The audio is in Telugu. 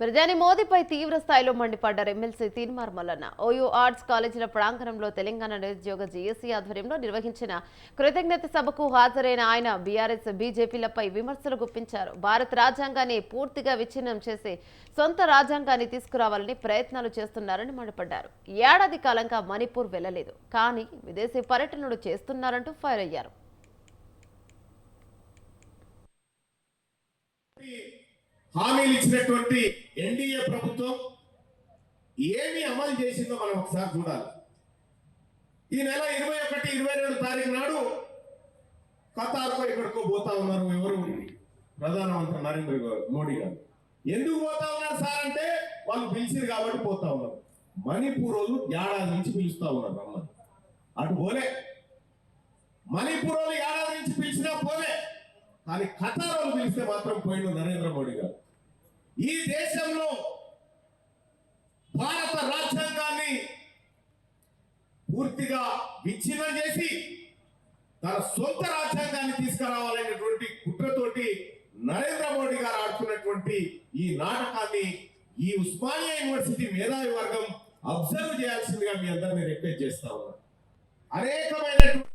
ప్రధాని మోదీపై తీవ్ర స్థాయిలో మండిపడ్డారు MLC Teenmaar Mallanna. OU arts కాలేజీల ప్రాంగణంలో తెలంగాణ నిరుద్యోగ జేఏసీ ఆధ్వర్యంలో నిర్వహించిన కృతజ్ఞత సభకు హాజరైన ఆయన బీఆర్ఎస్ బీజేపీలపై విమర్శలు గుప్పించారు. భారత రాజ్యాంగాన్ని పూర్తిగా విచ్ఛిన్నం చేసి సొంత రాజ్యాంగాన్ని తీసుకురావాలని ప్రయత్నాలు చేస్తున్నారని మండిపడ్డారు. ఏడాది కాలంగా మణిపూర్ వెళ్ళలేదు కానీ విదేశీ పర్యటనలు చేస్తున్నారంటూ ఫైర్ అయ్యారు. హామీలు ఇచ్చినటువంటి ఎన్డీఏ ప్రభుత్వం ఏమి అమలు చేసిందో మనం ఒకసారి చూడాలి. ఈ నెల ఇరవై ఒకటి ఇరవై రెండు తారీఖు నాడు ఖతార్కో ఇక్కడికో పోతా ఉన్నారు ఎవరు? ప్రధానమంత్రి నరేంద్ర మోడీ గారు. ఎందుకు పోతా ఉన్నారు సార్ అంటే వాళ్ళు పిలిచిరు కాబట్టి పోతా ఉన్నారు. మణిపూర్ వాళ్ళు ఏడాది నుంచి పిలుస్తా ఉన్నారు అమ్మ అటు పోలే. మణిపూర్ వాళ్ళు ఏడాది నుంచి కానీ ఖతార్ పిలిస్తే మాత్రం పోయిండు నరేంద్ర మోడీ గారు. ఈ దేశంలో భారత రాజ్యాంగాన్ని పూర్తిగా విచ్ఛిన్నం చేసి తన సొంత రాజ్యాంగాన్ని తీసుకురావాలనేటువంటి కుట్రతోటి నరేంద్ర మోడీ గారు ఆడుతున్నటువంటి ఈ నాటకాన్ని ఈ ఉస్మానియా యూనివర్సిటీ మేధావి వర్గం అబ్జర్వ్ చేయాల్సిందిగా మీ అందరినీ రిక్వెస్ట్ చేస్తా ఉన్నా. అనేకమైనటువంటి